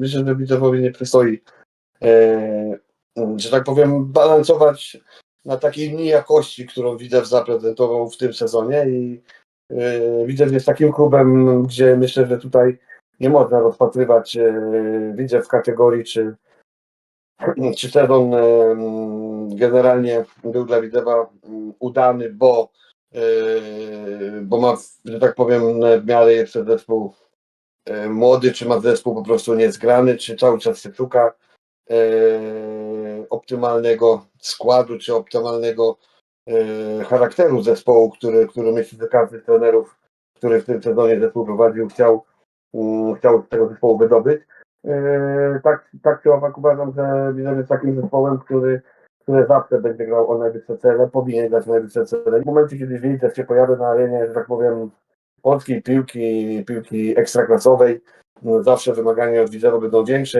myślę, że Widzewowi nie przystoi, e, że tak powiem, balansować na takiej nijakości, którą Widzew zaprezentował w tym sezonie i e, Widzew jest takim klubem, gdzie myślę, że tutaj nie można rozpatrywać e, Widzew w kategorii, czy, czy sezon generalnie był dla Widzewa mm, udany, bo, bo ma, że tak powiem, w miarę jeszcze zespół młody, czy ma zespół po prostu niezgrany, czy cały czas się szuka e, optymalnego składu, czy optymalnego e, charakteru zespołu, który, który myślę, że każdy z trenerów, który w tym sezonie zespół prowadził, chciał, chciał z tego zespołu wydobyć. E, Tak, tak owak uważam, że Widzew jest takim zespołem, który, który zawsze będzie grał o najwyższe cele, powinien grać o najwyższe cele. W momencie, kiedy Widzew się pojawia na arenie, że tak powiem, polskiej piłki, piłki ekstraklasowej, no zawsze wymagania od Widzewa będą większe